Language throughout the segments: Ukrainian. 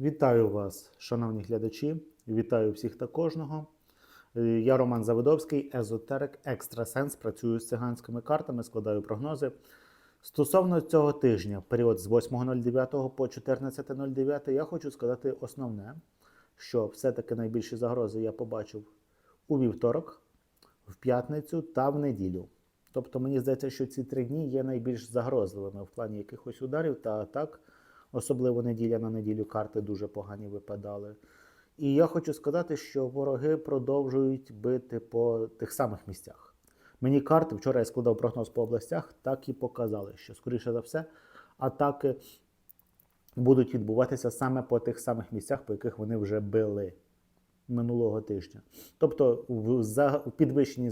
Вітаю вас, шановні глядачі. Вітаю всіх та кожного. Е, Я Роман Заводовський, езотерик, екстрасенс. Працюю з циганськими картами, складаю прогнози. Стосовно цього тижня, період з 8.09 по 14.09, я хочу сказати основне, що все-таки найбільші загрози я побачив у вівторок, в п'ятницю та в неділю. Тобто мені здається, що ці три дні є найбільш загрозливими в плані якихось ударів та атак. Особливо неділя на неділю карти дуже погані випадали. І я хочу сказати, що вороги продовжують бити по тих самих місцях. Мені карти, вчора я складав прогноз по областях, так і показали, що, скоріше за все, атаки будуть відбуватися саме по тих самих місцях, по яких вони вже били минулого тижня. Тобто в підвищеній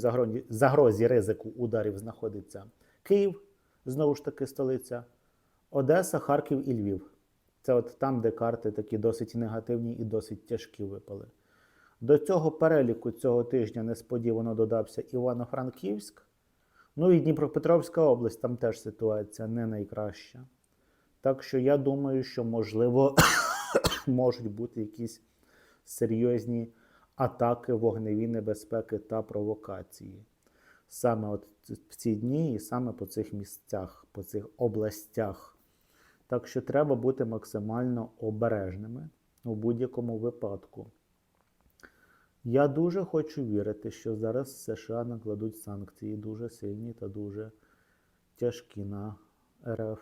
загрозі, ризику ударів знаходиться Київ, знову ж таки столиця, Одеса, Харків і Львів. Це от там, де карти такі досить негативні і досить тяжкі випали. До цього переліку цього тижня несподівано додався Івано-Франківськ. Ну і Дніпропетровська область, там теж ситуація не найкраща. Так що я думаю, що можливо можуть бути якісь серйозні атаки, вогневі небезпеки та провокації. Саме от в ці дні і саме по цих місцях, по цих областях. Так що треба бути максимально обережними у будь-якому випадку. Я дуже хочу вірити, що зараз США накладуть санкції дуже сильні та дуже тяжкі на РФ.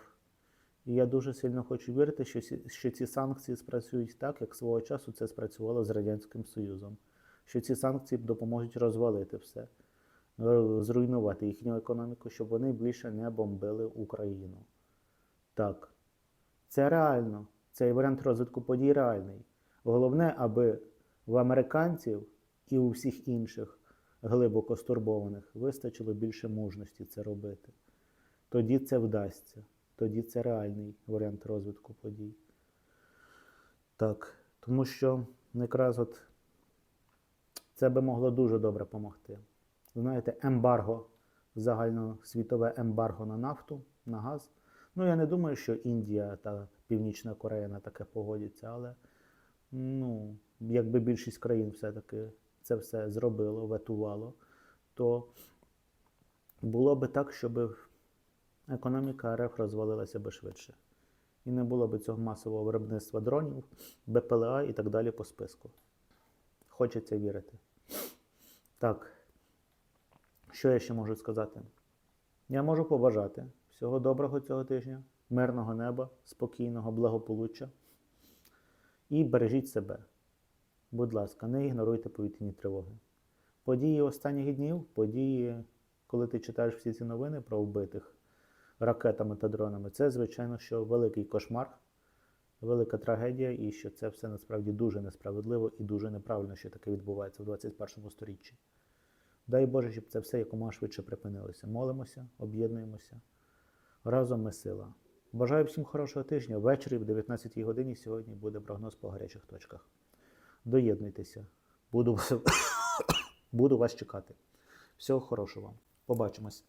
І я дуже сильно хочу вірити, що, що ці санкції спрацюють так, як свого часу це спрацювало з Радянським Союзом. Що ці санкції допоможуть розвалити все, зруйнувати їхню економіку, щоб вони більше не бомбили Україну. Так, це реально. Цей варіант розвитку подій реальний. Головне, аби в американців і у всіх інших глибоко стурбованих вистачило більше мужності це робити. Тоді це вдасться. Тоді це реальний варіант розвитку подій. Так, тому що якраз от це би могло дуже добре допомогти. Знаєте, ембарго, загальносвітове ембарго на нафту, на газ. Ну, я не думаю, що Індія та Північна Корея на таке погодяться, але ну, якби більшість країн все-таки це все зробило, ветувало, то було би так, щоб економіка РФ розвалилася би швидше. І не було б цього масового виробництва дронів, БПЛА і так далі по списку. Хочеться вірити. Так, що я ще можу сказати? Я можу побажати всього доброго цього тижня, мирного неба, спокійного, благополуччя. І бережіть себе. Будь ласка, не ігноруйте повітряні тривоги. Події останніх днів, події, коли ти читаєш всі ці новини про вбитих ракетами та дронами, це, звичайно, що великий кошмар, велика трагедія, і що це все насправді дуже несправедливо і дуже неправильно, що таке відбувається в 21 сторіччі. Дай Боже, щоб це все якомога швидше припинилося. Молимося, об'єднуємося. Разом ми сила. Бажаю всім хорошого тижня. Ввечері в 19 годині сьогодні буде прогноз по гарячих точках. Доєднуйтеся. Буду, буду вас чекати. Всього хорошого вам. Побачимось.